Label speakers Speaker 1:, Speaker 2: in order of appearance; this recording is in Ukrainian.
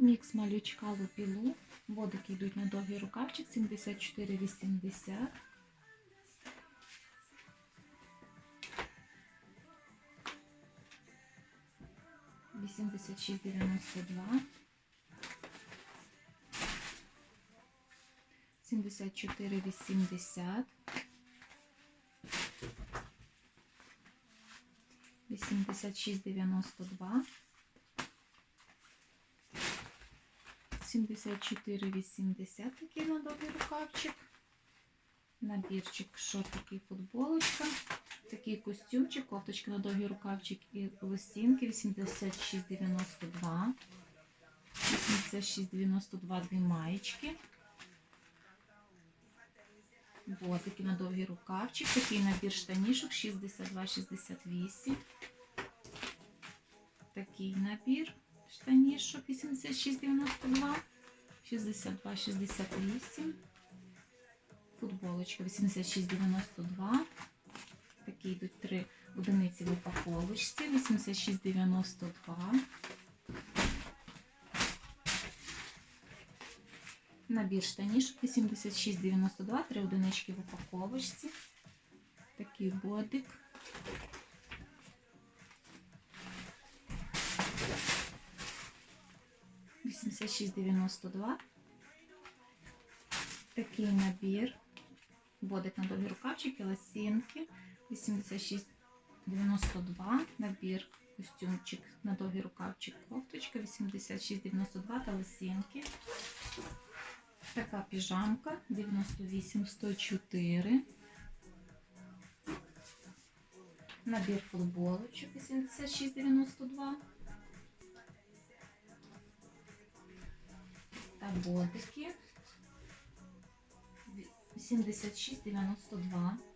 Speaker 1: Мікс малючка лупілу. Бодики йдуть на довгий рукавчик 74,80. Вісімдесят шість дев'яносто два. Сімдесят чотири вісімдесят. Вісімдесят шість дев'яносто два. 74,80 такий на довгий рукавчик. Набірчик, шортики і футболочка. Такий костюмчик, кофточка на довгий рукавчик і лосінки 86,92. 86,92 дві маєчки. Ботики на довгий рукавчик. Такий набір штанішок 62,68. Такий набір штанішок 86,92, 62,68, футболочка 86,92. Такі йдуть три одиниці в упаковочці 86,92. Набір штанішок 86,92, три одинички в упаковочці. Такий бодик. Вісімдесят шість дев'яносто два. Такий набір. Бодик на довгі рукавчики, лосінки. 86,92. Набір костюмчик на довгий рукавчик, кофточка. 86,92 та лосінки. Така піжамка 98 104. Набір футболочок 86,92. Та ботики 86,92.